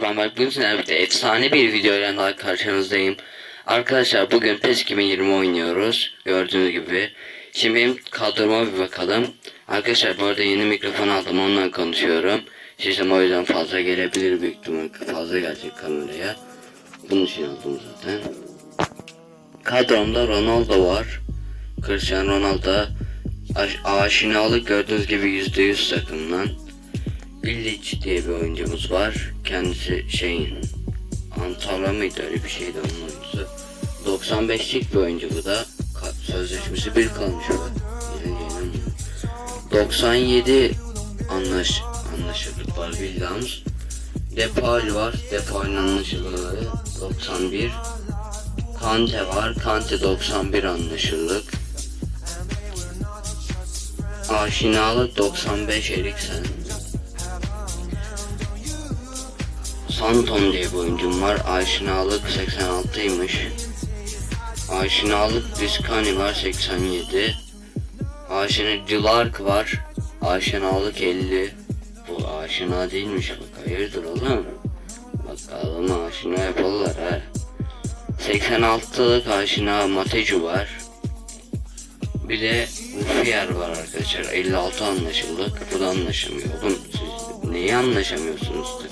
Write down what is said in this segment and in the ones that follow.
arkadaşlar ben Berk bugün birlikte efsane bir videoyla daha karşınızdayım. Arkadaşlar bugün PES 2020 oynuyoruz. Gördüğünüz gibi. Şimdi benim kadroma bir bakalım. Arkadaşlar bu arada yeni mikrofon aldım onunla konuşuyorum. Sesim o yüzden fazla gelebilir büyük ihtimal fazla gelecek kameraya. Bunun için aldım zaten. Kadromda Ronaldo var. Cristiano Ronaldo aş- aşinalık gördüğünüz gibi %100 takımdan. Illich diye bir oyuncumuz var. Kendisi şeyin Antalya mıydı öyle bir şeydi onun oyuncusu. 95'lik bir oyuncu bu da. Sözleşmesi bir kalmış. Yani inanmıyorum. 97 anlaş anlaşırlık var Williams. Depay var. Depay'ın anlaşırlığı 91. Kante var. Kante 91 anlaşırlık. Aşinalık 95 Eriksen. Santon diye bir oyuncum var. Aşinalık 86'ymış. Aşinalık Vizcani var 87. Aşina Dilark var. Aşinalık 50. Bu aşina değilmiş bak hayırdır oğlum. Bak adamı aşina yaparlar ha. 86'lık aşina Matecu var. Bir de Ufiyer var arkadaşlar. 56 anlaşıldık. Bu da anlaşamıyor. Oğlum siz neyi anlaşamıyorsunuz?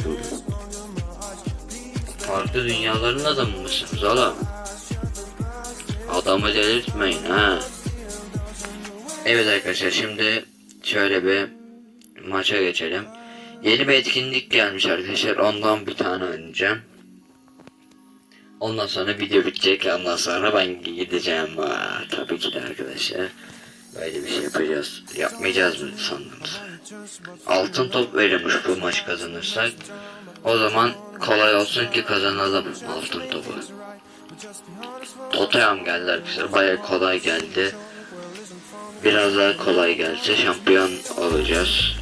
Farklı dünyaların adamı mısınız oğlum? Adamı delirtmeyin ha. Evet arkadaşlar şimdi şöyle bir maça geçelim. Yeni bir etkinlik gelmiş arkadaşlar. Ondan bir tane oynayacağım. Ondan sonra video bitecek. Ondan sonra ben gideceğim. Aa, tabii ki de arkadaşlar. Böyle bir şey yapacağız. Yapmayacağız mı sandınız? Altın top verilmiş bu maç kazanırsak. O zaman kolay olsun ki kazanalım altın topu. Tottenham geldi arkadaşlar. Baya kolay geldi. Biraz daha kolay gelse şampiyon olacağız.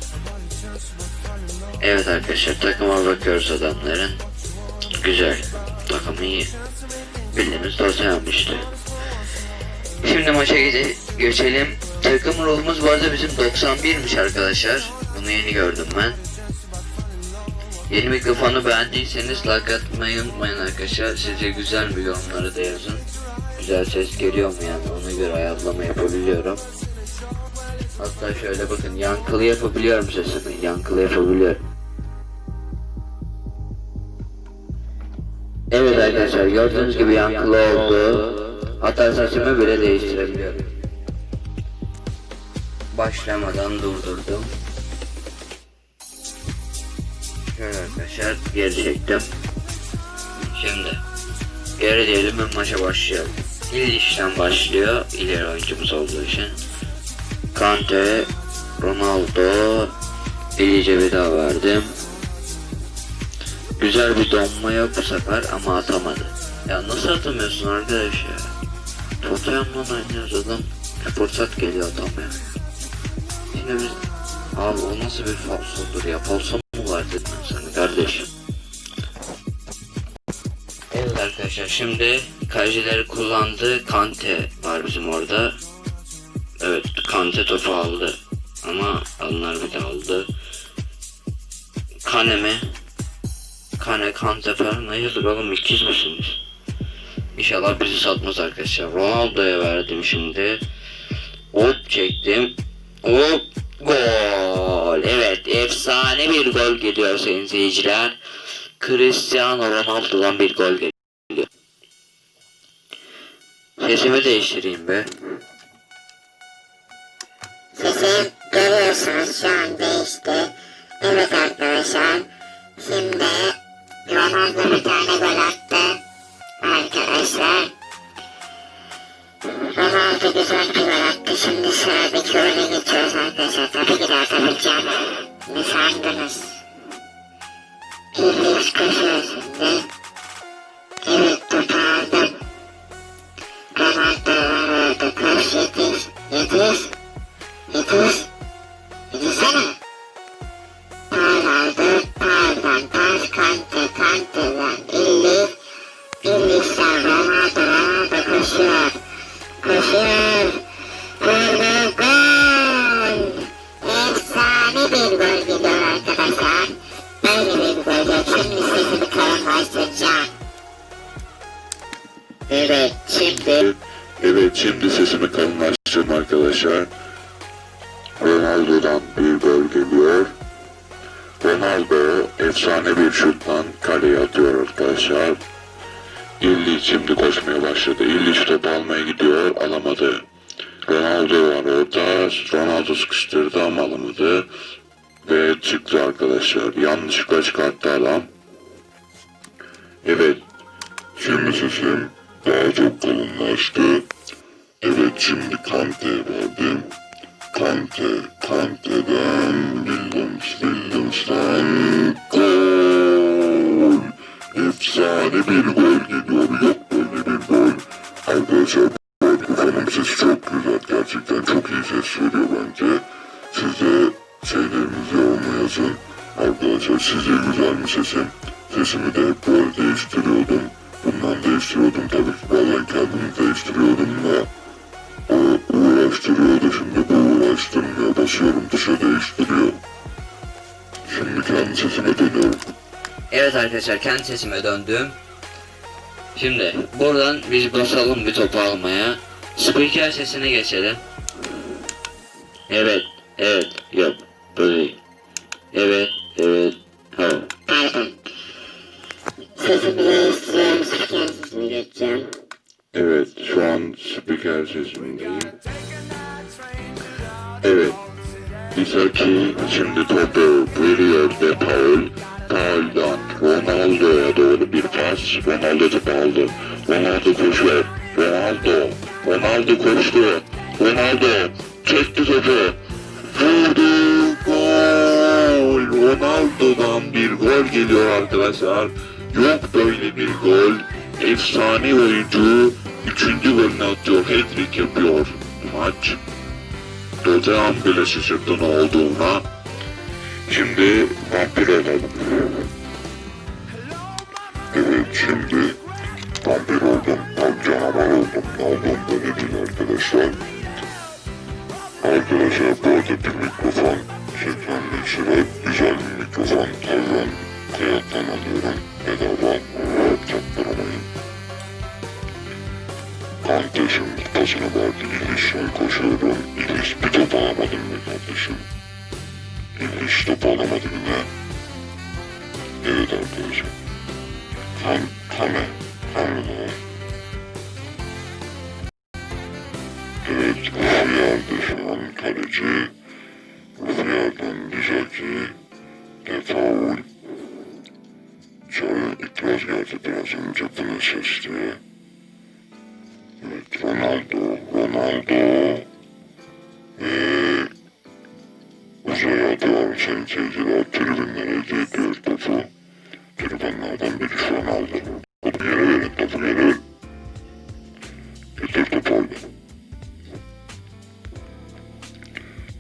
Evet arkadaşlar takıma bakıyoruz adamların. Güzel. Takım iyi. Bildiğimiz Tottenham işte. Şimdi maça geçelim. Takım ruhumuz bu arada bizim 91'miş arkadaşlar. Bunu yeni gördüm ben. Yeni mikrofonu beğendiyseniz like atmayı unutmayın arkadaşlar. Sizce güzel mi yorumları da yazın. Güzel ses geliyor mu yani ona göre ayarlama yapabiliyorum. Hatta şöyle bakın yankılı yapabiliyorum sesimi. Yankılı yapabiliyorum. Evet arkadaşlar gördüğünüz gibi yankılı oldu. Hatta sesimi bile değiştirebiliyorum. Başlamadan durdurdum. Şöyle arkadaşlar geri çektim. Şimdi geri diyelim ve maça başlayalım. İlk işten başlıyor ileri oyuncumuz olduğu için. Kante, Ronaldo, Elice bir daha verdim. Güzel bir donma yok bu sefer ama atamadı. Ya nasıl atamıyorsun arkadaş ya? Tottenham'la oynuyoruz adam. Fırsat geliyor atamıyor. Yine biz... Abi o nasıl bir falsodur ya? Falso arkadaşlar şimdi kalecileri kullandı. Kante var bizim orada. Evet Kante topu aldı. Ama onlar bir de aldı. Kane mi? Kane Kante falan hayırdır oğlum ikiz misiniz? İnşallah bizi satmaz arkadaşlar. Ronaldo'ya verdim şimdi. Hop çektim. Hop gol. Evet efsane bir gol geliyor sayın seyirciler. Cristiano Ronaldo'dan bir gol geliyor. Sesimi değiştireyim be. Sesi görüyorsunuz şu an değişti. Evet arkadaşlar. Şimdi Ronaldo bir tane gol attı. Arkadaşlar. Ronaldo güzel bir gol attı. Şimdi sıradaki gole geçiyoruz arkadaşlar. Tabii ki de atabileceğim. Ne sandınız? Hilius koşuyor şimdi. Yetiş. Yetiş. Yetişsene. Payladı, paylan, taş kantı, kantıdan illik. İllik sallana durana da koşuyor. Koşuyor. Gol, gol, gol. Efsane bir gol gidiyor arkadaşlar. Böyle bir golde tüm listesini kalınlaştıracağım. Evet, şimdi... Evet, şimdi sesimi kalınlaştıracağım kalınlaştırdım arkadaşlar. Ronaldo'dan bir gol geliyor. Ronaldo efsane bir şuttan kaleye atıyor arkadaşlar. İlliç şimdi koşmaya başladı. İlliç topu almaya gidiyor alamadı. Ronaldo var orada. Ronaldo sıkıştırdı ama alamadı. Ve çıktı arkadaşlar. Yanlışlıkla çıkarttı adam. Evet. Şimdi sesim daha çok kalınlaştı. Evet şimdi Kante'ye verdim. Kante, Kante'den Williams, Williams'tan gol. Efsane bir gol geliyor. Yok böyle bir gol. Arkadaşlar bu mikrofonun sesi çok güzel. Gerçekten çok iyi ses veriyor bence. Siz de şeylerinizi yoruma yazın. Arkadaşlar sizce güzel mi sesim? Sesimi de hep böyle değiştiriyordum. Bundan değiştiriyordum tabii ki bazen kendimi değiştiriyordum da basıyorum tuşa değiştiriyor. Şimdi kendi sesime dönüyorum. Evet arkadaşlar kendi sesime döndüm. Şimdi buradan biz basalım bir topu almaya. Spiker sesine geçelim. Evet, evet, yok, böyle değil. Evet, evet, ha. pardon. Sesimi değiştiriyorum, spiker sesini geçeceğim. Evet şu an spiker sesimindeyim. Evet. Isaki şimdi topu veriyor de Paul. Paul'dan Ronaldo'ya doğru bir pas. Ronaldo topu aldı. Ronaldo koşuyor. Ronaldo. Ronaldo koştu. Ronaldo çekti topu. Vurdu. Gol. Ronaldo'dan bir gol geliyor arkadaşlar. Yok böyle bir gol. Efsane oyuncu üçüncü golünü atıyor. Hat-trick yapıyor maç. Dodam bile şaşırdı ne olduğuna. Şimdi vampir olalım. Evet şimdi vampir oldum. Tam canavar oldum. Ne oldum böyle değil arkadaşlar. Arkadaşlar bu arada bir mikrofon çekmem sıra güzel bir mikrofon. Tayvan hayattan alıyorum. Bedava çaktırmayın. Kante pasını verdi. İlişten koşuyorum. İliş bir top alamadım be kardeşim. İliş top alamadı yine. Evet arkadaşlar. Kan, kame. Kame de. Evet, Ufiyar'da şu an kaleci. Ufiyar'dan Dizaki. Defaul. Sonra itiraz geldi biraz önce bunu ses seyirciler tribünlere ediyor topu. Tribünlerden biri Ronaldo. Topu yere verin, topu yere verin. Getir topu orada.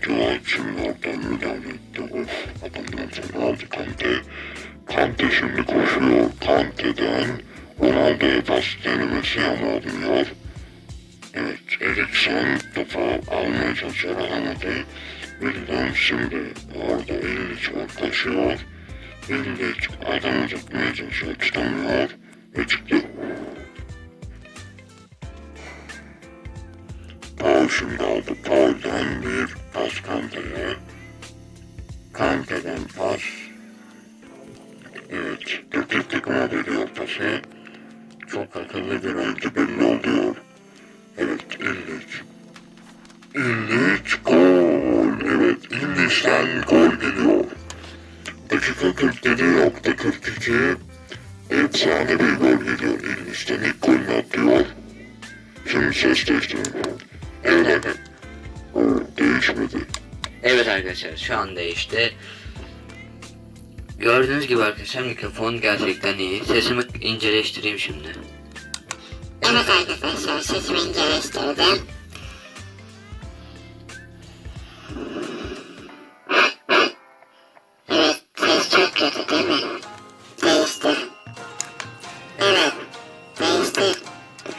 Cevap şimdi oradan müdahale etti. Of, adamdan sonra aldı Kante. Kante şimdi koşuyor. Kante'den Ronaldo'ya pas denemesi ama olmuyor. Evet, Eriksen topu almaya çalışıyor, alamadı. Birden şimdi orada Illich koşuyor. Illich adamı tutmaya çalışıyor, tutamıyor ve çıktı. Paul şimdi aldı. Paul'dan bir pas Kante'ye. Kante'den pas. Evet, Türk takıma veriyor pası. Çok akıllı bir oyuncu belli oluyor. Evet, İlliç. İlliç gol. Evet, İlliç'ten gol geliyor. Dakika 47 yok da 42. Efsane bir gol geliyor. İlliç'ten ilk golünü atıyor. Şimdi ses değiştiriyor. Evet arkadaşlar. O değişmedi. Evet arkadaşlar şu an değişti. Gördüğünüz gibi arkadaşlar mikrofon gerçekten iyi. Sesimi inceleştireyim şimdi. Evet arkadaşlar, sesimi inceleştirdim. Evet, ses çok kötü değil mi? Değişti. Evet, değişti.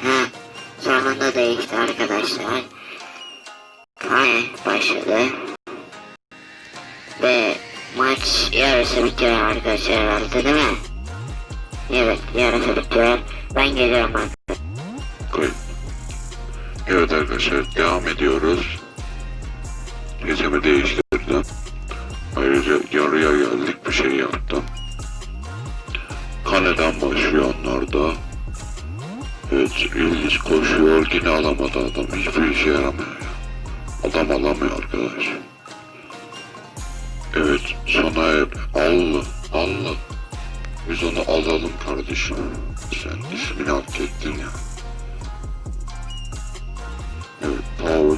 Ha, sonunda değişti arkadaşlar. Kane başladı. Ve maç yarısı bitiyor arkadaşlar herhalde değil mi? Evet, yarısı bitiyor. Ben geliyorum artık. Evet arkadaşlar devam ediyoruz. Sesimi değiştirdim. Ayrıca yarıya geldik bir şey yaptım. Kaleden başlıyor onlar da. Evet İlgiz koşuyor yine alamadı adam. Hiçbir işe yaramıyor ya. Adam alamıyor arkadaş. Evet sona er. Allah Allah. Biz onu alalım kardeşim. Sen ismini hak ettin ya. Evet Paul.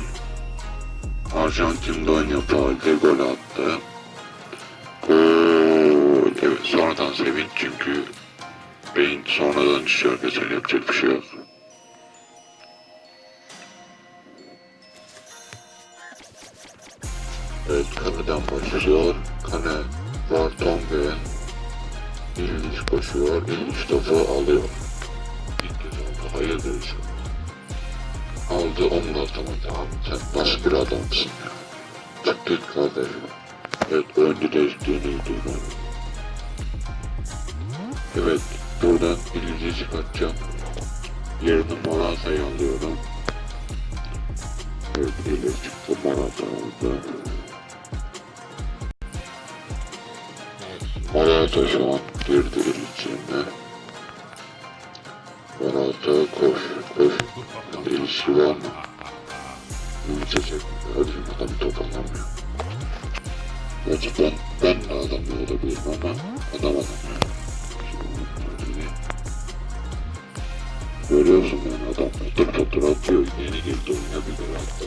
Arjantin'de oynuyor Paul'de gol attı. Gol. Evet sonradan sevinç çünkü beyin sonradan düşüyor arkadaşlar yapacak bir şey yok. Evet kaleden başlıyor. Kale Vartonga İlginç koşuyor. İlginç topu alıyor. İlk kez oldu. Hayırdır inşallah. Aldı onu da atamadı abi. Sen nasıl bir adamsın ya. Çık git kardeşim. Evet önce de üstünüydü. Evet buradan İlginç'i çıkartacağım. Yerini Morata'yı alıyorum. Evet ile çıktı Morata aldı. Morata şu an girdi içine. Morata koş, Bir ilişki var mı? Yumuşacak. Hadi adam top alamıyor. Gerçi ben, ben de alamıyor olabilirim ama adam. Şimdi, Görüyorsun yani adam patır patır atıyor. Yeni girdi gol attı.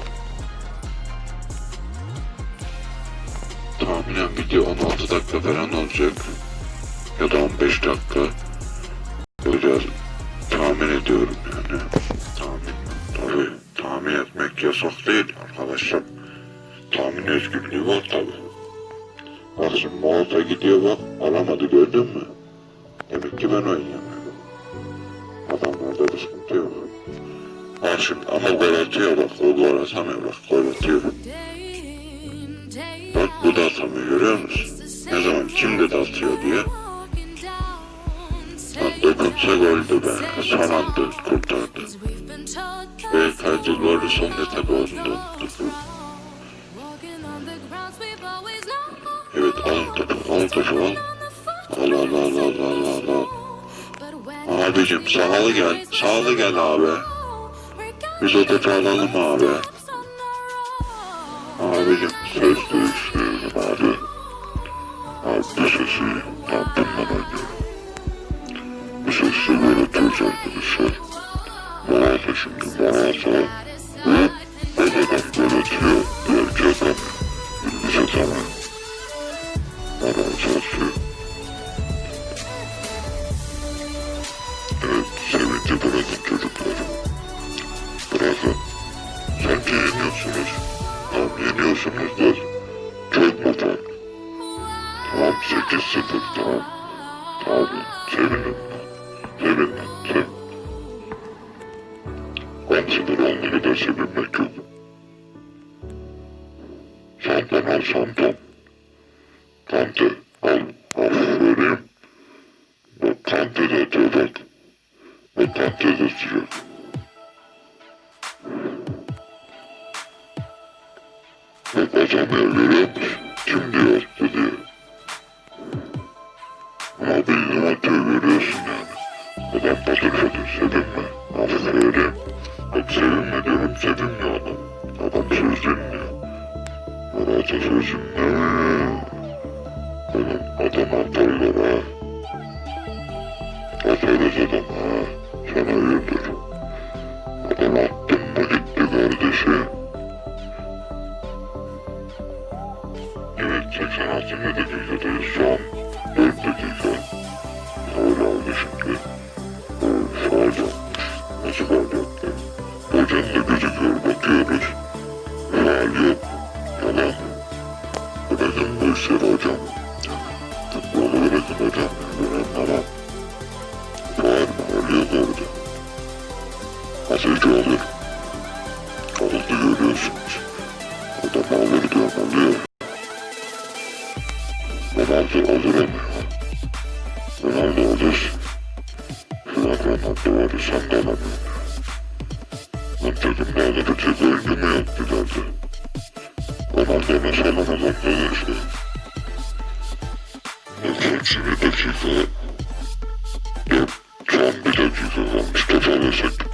Tahminen video 16 dakika falan olacak. Ya da 15 dakika. Olacağız. Tahmin ediyorum yani. Tahmin. Tabii tahmin etmek yasak değil arkadaşlar. Tahmin özgürlüğü var tabi. Bak şimdi Malta gidiyor bak alamadı gördün mü? Demek ki ben oynayamıyorum. Adamlarda bir sıkıntı yok. Bak şimdi ama gol atıyor bak o gol atamıyor bak gol atıyor. Dokunsa goldü be. Son anda kurtardı. Golü son olduğunda unuttuk. Evet alın topu alın topu al. Al al al al al al al. Abicim sağlı gel. Sağlı gel abi. Biz o topu alalım abi. Abicim söz değiştirelim abi. Abi sesi ben bundan oynuyorum. Sesi böyle atıyoruz arkadaşlar. Morata şimdi Morata. Ve babadan gol atıyor. Diğer ki atamıyor. Biz Sev. 10-0 olmayı da sevinmek yok. Şampiyon al şampiyon. Kante al. Aferin. Bak Kante de atıyor bak. Kante de atıyor. Bak atamıyor görüyor musun? Kim diyor Adam patır patır sevinme. Aferin. Bak sevinme diyorum sevinmiyor adam. Adam söz dinliyor. Morata söz dinlemiyor. Oğlum adam atarlar ha. Atarız adam ha. Sen hayırdır? Adam attın mı gitti kardeşim? Evet 86. dakikadayız şu an 4 dakika. Faul aldı şimdi. Bakıyoruz. Faul yok. Yalan. Bırakın bu işleri hocam. Futbolu bırakın hocam. Ben anlamam. Faul faul yok orada. Azıcık alır. Aldı görüyorsunuz. Adam alır diyorum alıyor. Ronaldo alır ama. Ronaldo alır. Şu an Ronaldo ya sen de alamıyorsun. Ben takımda alabilecek oyuncumu yok dedilerdi. Ronaldo'na salamazam dedi işte. Ondan sonra bir dakika. Dört, son bir dakika kalmış. Toparlasak bitiyor.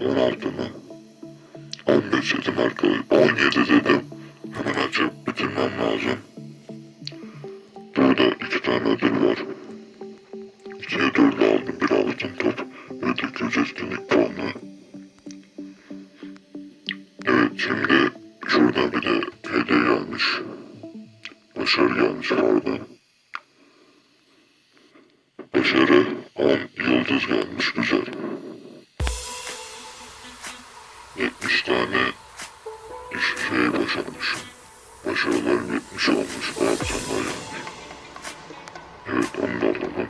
16 mı? 15 dedim arkadaşlar. 17 dedim. Hemen açıp bitirmem lazım. Burada iki tane ödül var. İş şey başarmışım. Başarılarım 70 olmuş. Abi sen daha yanlış. Evet onu da alalım.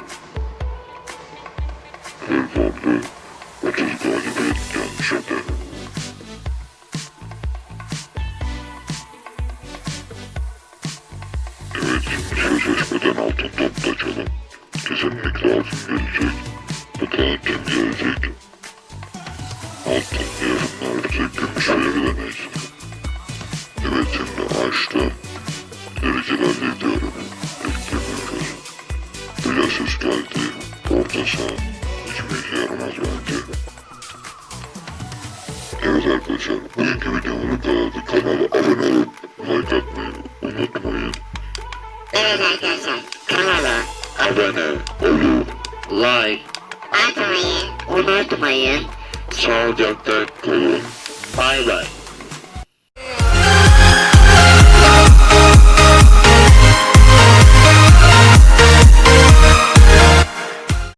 40 oldu. 30 galibiyet gelmiş hadi. Evet şimdi sözleşmeden altın top da açalım. Kesinlikle altın gelecek. Bakalım kim gelecek. Altın bize gümüş verir demeyiz. Evet şimdi açtım. Derecelerle gidiyorum. Beklemiyoruz. Biraz ses geldi. Orta saha. Hiçbir işe yaramaz bence. Evet arkadaşlar. Bugünkü videomuz bu kadardı. Kanala abone olup like atmayı unutmayın. Evet arkadaşlar kanala Abone olup Like. atmayı unutmayın. sağlıcakla kalın. Bay bay.